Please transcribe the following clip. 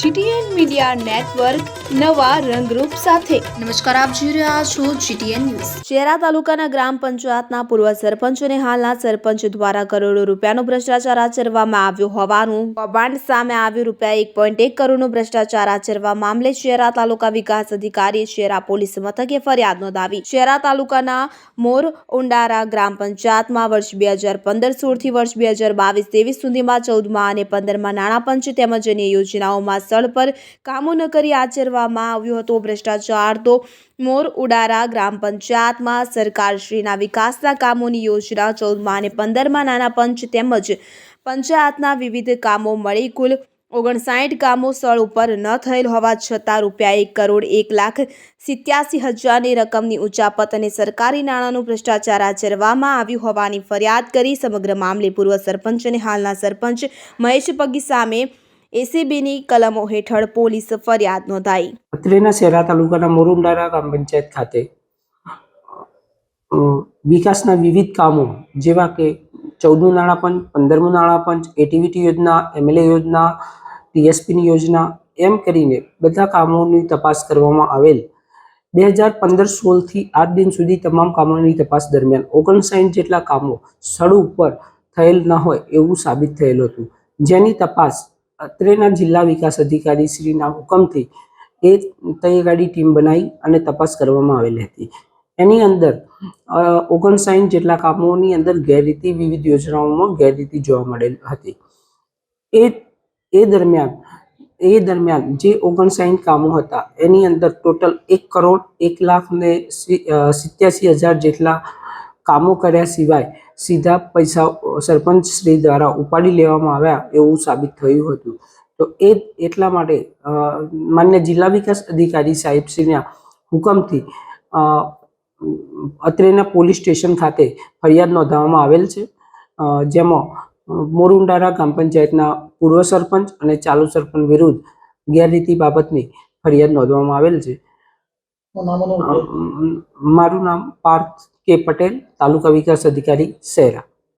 GTN media network નવા રંગરૂપ સાથે. નમસ્કાર આપ જોઈ રહ્યા છો જીટીએન ન્યૂઝ. શેરા તાલુકાના ગ્રામ પંચાયતના પૂર્વ સરપંચ અને હાલના સરપંચ દ્વારા કરોડો રૂપિયાનો ભ્રષ્ટાચાર આચરવામાં આવ્યો હોવાનું કૌભાંડ સામે આવ્યું. રૂપિયા એક પોઈન્ટ એક કરોડનો ભ્રષ્ટાચાર આચરવા મામલે શેરા તાલુકા વિકાસ અધિકારી શેરા પોલીસ મથકે ફરિયાદ નોંધાવી. શેરા તાલુકાના મોર ઉંડારા ગ્રામ પંચાયતમાં વર્ષ બે હજાર પંદર સોળથી વર્ષ બે હજાર બાવીસ ત્રેવીસ સુધીમાં ચૌદમાં અને પંદરમાં નાણાં પંચ તેમજ અન્ય યોજનાઓમાં સ્થળ પર કામો ન કરી આચરવામાં આવ્યો હતો. ભ્રષ્ટાચાર તો મોર ઉડારા ગ્રામ પંચાયતમાં સરકારશ્રીના વિકાસના કામોની યોજના ચૌદમાં અને પંદરમાં નાના પંચ તેમજ પંચાયતના વિવિધ કામો મળી. કુલ ઓગણસાઠ કામો સ્થળ ઉપર ન થયેલ હોવા છતાં રૂપિયા એક કરોડ એક લાખ સિત્યાસી હજારની રકમની ઉચાપત અને સરકારી નાણાંનું ભ્રષ્ટાચાર આચરવામાં આવ્યું હોવાની ફરિયાદ કરી સમગ્ર મામલે પૂર્વ સરપંચ અને હાલના સરપંચ મહેશ પગી સામે એસીબીની કલમો હેઠળ પોલીસ ફરિયાદ નોંધાઈ. અત્રેના શહેરા તાલુકાના મોરુમડારા ગ્રામ પંચાયત ખાતે વિકાસના વિવિધ કામો જેવા કે ચૌદમું નાણાં પંચ, પંદરમું નાણાં પંચ, એટીવીટી યોજના, એમએલએ યોજના, ટીએસપીની યોજના, એમ કરીને બધા કામોની તપાસ કરવામાં આવેલ. બે હજાર પંદર સોળથી આજ દિન સુધી તમામ કામોની તપાસ દરમિયાન ઓગણસાઠ જેટલા કામો સ્થળ ઉપર થયેલ ન હોય એવું સાબિત થયેલું હતું. જેની તપાસ અત્રેના જિલ્લા વિકાસ અધિકારી શ્રીના હુકમથી એ તૈયારી ટીમ બનાવી અને તપાસ કરવામાં આવેલી હતી. એની અંદર ઓગણસાઠ જેટલા કામોની અંદર ગેરરીતિ વિવિધ યોજનાઓમાં ગેરરીતિ જોવા મળેલ હતી. એ એ દરમિયાન એ દરમિયાન જે ઓગણસાઠ કામો હતા, એની અંદર ટોટલ એક કરોડ એક લાખ ને સિત્યાસી હજાર જેટલા કામો કર્યા સિવાય સીધા પૈસા સરપંચ શ્રી દ્વારા ઉપાડી લેવામાં આવ્યા એવું સાબિત થયું હતું. તો એ એટલા માટે માન્ય જિલ્લા વિકાસ અધિકારી સાહેબશ્રીના હુકમથી અત્રેના પોલીસ સ્ટેશન ખાતે ફરિયાદ નોંધાવવામાં આવેલ છે. જેમાં મોરુંડારા ગ્રામ પંચાયતના પૂર્વ સરપંચ અને ચાલુ સરપંચ વિરુદ્ધ ગેરરીતિ બાબતની ફરિયાદ નોંધવામાં આવેલ છે. મારું નામ પાર્થ કે પટેલ તાલુકા વિકાસ અધિકારી શહેરા